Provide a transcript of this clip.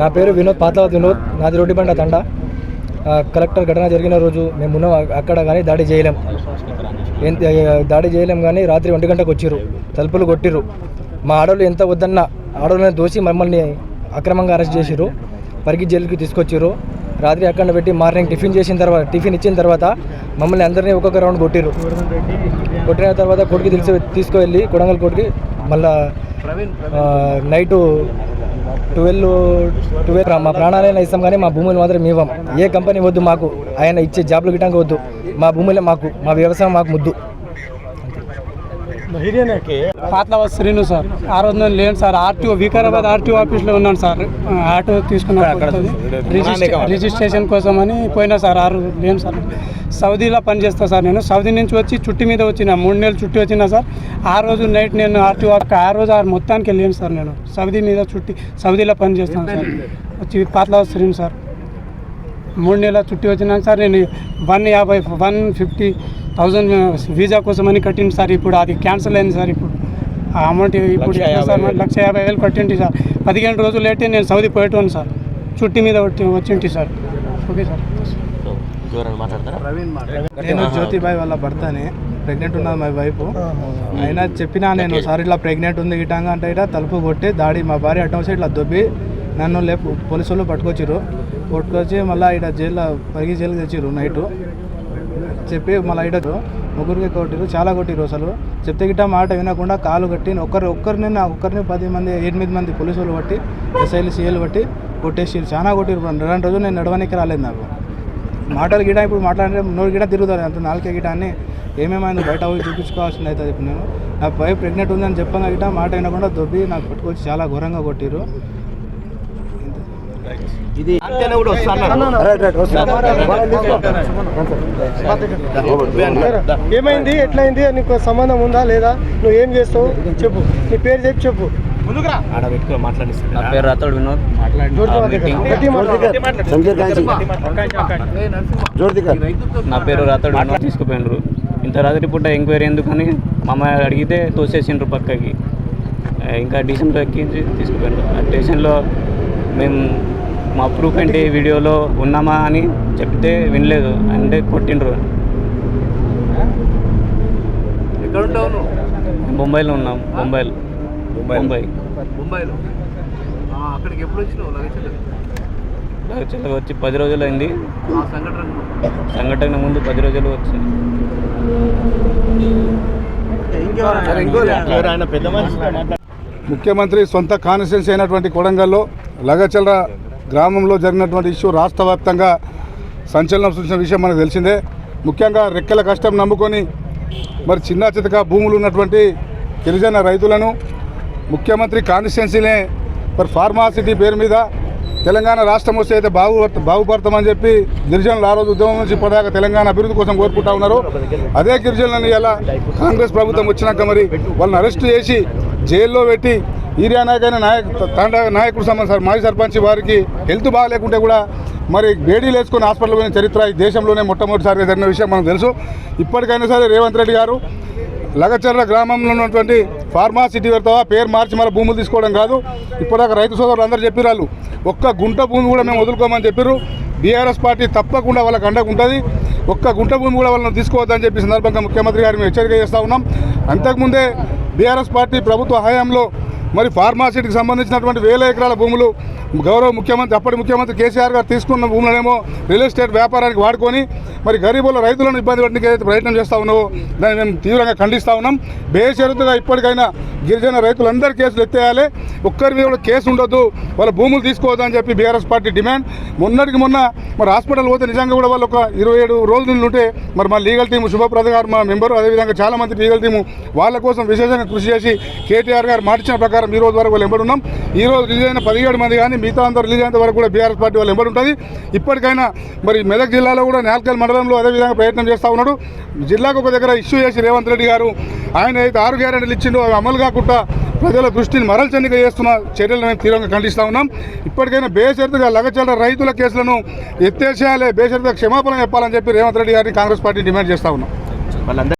నా పేరు వినోద్ పాత్లవత్ వినోద్ నాది రోడ్డిబండ తండ కలెక్టర్ ఘటన జరిగిన రోజు మేము అక్కడ కానీ దాడి చేయలేం. దాడి చేయలేం కానీ రాత్రి ఒంటి గంటకు వచ్చిర్రు తలుపులు కొట్టిర్రు. మా ఆడవాళ్ళు ఎంత వద్దన్న ఆడవాళ్ళని దోసి మమ్మల్ని అక్రమంగా అరెస్ట్ చేసిర్రు పరిగి జైలుకి తీసుకొచ్చిర్రు. రాత్రి అక్కడ పెట్టి మార్నింగ్ టిఫిన్ చేసిన తర్వాత టిఫిన్ ఇచ్చిన తర్వాత మమ్మల్ని అందరినీ ఒక్కొక్క రౌండ్ కొట్టిరు కొట్టిన తర్వాత కోర్టుకి తెలిసి తీసుకువెళ్ళి కొడంగల్ కోర్టుకి మళ్ళా నైటు ట్వెల్వ్ ట్వెల్వ్ మా ప్రాణాలైనా ఇస్తాం కానీ మా భూములు మాత్రం ఇవ్వం. ఏ కంపెనీ వద్దు మాకు. ఆయన ఇచ్చే జాబ్లు గిట్టంగా వద్దు. మా భూములే మాకు మా వ్యవసాయం మాకు ముద్దు. పాతల శ్రీను సార్. ఆ రోజు నేను లేను సార్. ఆర్టీఓ వికారాబాద్ ఆర్టీఓ ఆఫీస్లో ఉన్నాను సార్. ఆటో తీసుకున్నాను. రిజిస్ట్రేషన్ కోసం అని పోయినా సార్. ఆరు లేను సార్. సౌదీలో పనిచేస్తా సార్ నేను. సౌదీ నుంచి వచ్చి చుట్టి మీద వచ్చిన మూడు నెలలు చుట్టి వచ్చిన సార్. ఆ రోజు నైట్ నేను ఆర్టీఓ ఆ రోజు ఆ మొత్తానికి వెళ్ళాను సార్ నేను. సౌదీ మీద చుట్టి సౌదీలో పనిచేస్తాను సార్. వచ్చి పాతల శ్రీను సార్. మూడు నెలల చుట్టి వచ్చినాక సార్. నేను వన్ యాభై వన్ ఫిఫ్టీ థౌజండ్ వీసా కోసం అని కట్టింది సార్. ఇప్పుడు అది క్యాన్సిల్ అయింది సార్. ఇప్పుడు ఆ అమౌంట్ ఇప్పుడు సార్? మరి లక్ష యాభై వేలు కట్టింటి సార్. పదిహేను రోజులు అయితే నేను సౌదీ పోయేటోను సార్. చుట్టి మీద వచ్చి వచ్చింటి సార్. Okay sir. నేను జ్యోతిబాయ్ వాళ్ళ భర్తని. ప్రెగ్నెంట్ ఉన్నది మా వైఫ్ అయినా చెప్పినా నేను సార్ ఇట్లా ప్రెగ్నెంట్ ఉంది గిటాంగా అంటే ఇట్లా తలుపు కొట్టి దాడి మా భార్య అడ్డం వచ్చి ఇట్లా దొబ్బి నన్ను లేపు పోలీసు వాళ్ళు పట్టుకొచ్చిర్రు. పట్టుకొచ్చి మళ్ళీ ఇక్కడ జైల్లో పరిగి జైలుకి తెచ్చిర్రు నైటు. చెప్పి మళ్ళీ ఇట ముగ్గురికి కొట్టిరు చాలా కొట్టిరు అసలు. చెప్తే గిట్ట మాట వినకుండా కాలు కట్టి ఒక్కరు ఒక్కరిని నా ఒక్కరిని పది మంది ఎనిమిది మంది పోలీసులు వాళ్ళు పట్టి ఎస్ఐలు సీఎలు పట్టి కొట్టేసిరు చాలా కొట్టిరు రెండు రోజులు నేను నడవడానికి రాలేదు నాకు. మాటలు గిట ఇప్పుడు మాట్లాడితే నోరు గిట తిరుగుతారు. అంత నాలుకే గిట అని ఏమేమైంది బయట పోయి చూపించుకోవాల్సింది అవుతుంది ఇప్పుడు నేను. నా పై ప్రెగ్నెంట్ ఉందని చెప్పగా గిట మాట వినకుండా దొబ్బి నాకు పట్టుకొచ్చి చాలా ఘోరంగా కొట్టిరు ఏమైంది ఎట్లయింది నీకు సంబంధం ఉందా లేదా నువ్వు ఏం చేస్తావు చెప్పు నీ పేరు చెప్పి చెప్పు నా పేరు రాతోడు వినోద్. నా పేరు రాతోడు వినోద్ తీసుకుపోయినరు ఇంత రాత్రి పూట ఎంక్వైరీ ఎందుకని మా అమ్మ అడిగితే తోసేసిండ్రు పక్కకి ఇంకా స్టేషన్లో ఎక్కించి తీసుకుపోయినారు ఆ స్టేషన్లో మేము మా ప్రూఫ్ ఏంటి? వీడియోలో ఉన్నామా అని చెప్తే వినలేదు. అంటే కొట్టిండ్రు. బొంబాయిలో ఉన్నాం. బొంబాయిలో. బొంబాయి. ముంబైలో అక్కడికి ఎప్పుడు వచ్చినావు? వచ్చి పది రోజులు అయింది. ఆ సంఘటన ముందు. పది రోజులు వచ్చింది ముఖ్యమంత్రి సొంత కాన్స్టిట్యున్సీ అయినటువంటి కొడంగల్లో లగచల్ర గ్రామంలో జరిగినటువంటి ఇష్యూ రాష్ట్ర వ్యాప్తంగా సంచలనం సృష్టించిన విషయం మనకు తెలిసిందే. ముఖ్యంగా రెక్కల కష్టం నమ్ముకొని మరి చిన్న చితక భూములు ఉన్నటువంటి గిరిజన రైతులను ముఖ్యమంత్రి కాన్స్టిట్యున్సీనే మరి ఫార్మాసిటీ పేరు మీద తెలంగాణ రాష్ట్రం వస్తే అయితే బాగు బాగుపడతామని చెప్పి గిరిజనులు ఆ రోజు ఉద్యమం నుంచి ఇప్పటిదాకా తెలంగాణ అభివృద్ధి కోసం కోరుకుంటా ఉన్నారు. అదే గిరిజనులను ఇలా కాంగ్రెస్ ప్రభుత్వం వచ్చినాక మరి వాళ్ళని అరెస్ట్ చేసి జైల్లో పెట్టి ఈరియా నాయకైన నాయక తండ్రి నాయకుడు సంబంధం సార్ మాజీ సర్పంచ్ వారికి హెల్త్ బాగాలేకుంటే కూడా మరి బేడీలు వేసుకొని హాస్పిటల్ పోయిన చరిత్ర ఈ దేశంలోనే మొట్టమొదటిసారిగా జరిగిన విషయం మనకు తెలుసు. ఇప్పటికైనా సరే రేవంత్ రెడ్డి గారు లగచర్ల గ్రామంలో ఉన్నటువంటి ఫార్మాసిటీ పెడతావా పేరు మార్చి మన భూములు తీసుకోవడం కాదు. ఇప్పటిదాకా రైతు సోదరులు అందరూ చెప్పిరాళ్ళు ఒక్క గుంట భూమి కూడా మేము వదులుకోమని చెప్పారు బీఆర్ఎస్ పార్టీ తప్పకుండా వాళ్ళకి అండగా ఉంటుంది. ఒక్క గుంట భూమి కూడా వాళ్ళని తీసుకోవద్దని చెప్పి సందర్భంగా ముఖ్యమంత్రి గారు మేము హెచ్చరిక చేస్తూ ఉన్నాం. అంతకుముందే బీఆర్ఎస్ పార్టీ ప్రభుత్వ హయాంలో మరి ఫార్మాసిటీకి సంబంధించినటువంటి వేల ఎకరాల భూములు గౌరవ ముఖ్యమంత్రి అప్పటి ముఖ్యమంత్రి కేసీఆర్ గారు తీసుకున్న భూములనేమో రియల్ ఎస్టేట్ వ్యాపారానికి వాడుకొని మరి గరీబుల రైతులను ఇబ్బంది పెట్టడానికి ఏదైతే ప్రయత్నం చేస్తూ ఉన్నావో దాన్ని మేము తీవ్రంగా ఖండిస్తూ ఉన్నాం. బేషరతుగా ఇప్పటికైనా గిరిజన రైతులందరి కేసులు ఎత్తేయాలి. ఒక్కరి మీద కూడా కేసు ఉండొద్దు. వాళ్ళ భూములు తీసుకోవద్దు అని చెప్పి బీఆర్ఎస్ పార్టీ డిమాండ్. మొన్నటికి మొన్న మరి హాస్పిటల్ పోతే నిజంగా కూడా వాళ్ళు ఒక ఇరవై ఏడు రోజులు ఉంటే మరి మా లీగల్ టీము శుభప్రద గారు మా మెంబరు అదేవిధంగా చాలా మంది లీగల్ టీము వాళ్ళ కోసం విశేషంగా కృషి చేసి కేటీఆర్ గారు మార్చిన ప్రకారం ఈ రోజు వరకు వాళ్ళు ఎంబడి ఈ రోజు రిలీజ్ అయిన పదిహేడు మంది కానీ మిగతా అందరూ రిలీజ్ అయినంత వరకు కూడా బీఆర్ఎస్ పార్టీ వాళ్ళు ఎంబడి ఉంటుంది. ఇప్పటికైనా మరి మెదక్ జిల్లాలో కూడా నేల్కల్ మండలంలో అదేవిధంగా ప్రయత్నం చేస్తూ ఉన్నాడు. జిల్లాకు ఒక దగ్గర ఇష్యూ చేసి రేవంత్ రెడ్డి గారు ఆయన అయితే ఆరు గ్యారెంటీలు ఇచ్చిండో. అవి అమలు కాకుండా ప్రజల దృష్టిని మరల్చనిగా చేస్తున్న చర్యలను మేము తీవ్రంగా ఖండిస్తూ ఉన్నాం. ఇప్పటికైనా బేషరతుగా లగచల రైతుల కేసులను ఎత్తేసేయాలి బేషరతుగా క్షమాపణ చెప్పాలని చెప్పి రేవంత్ రెడ్డి గారిని కాంగ్రెస్ పార్టీ డిమాండ్ చేస్తూ ఉన్నాం.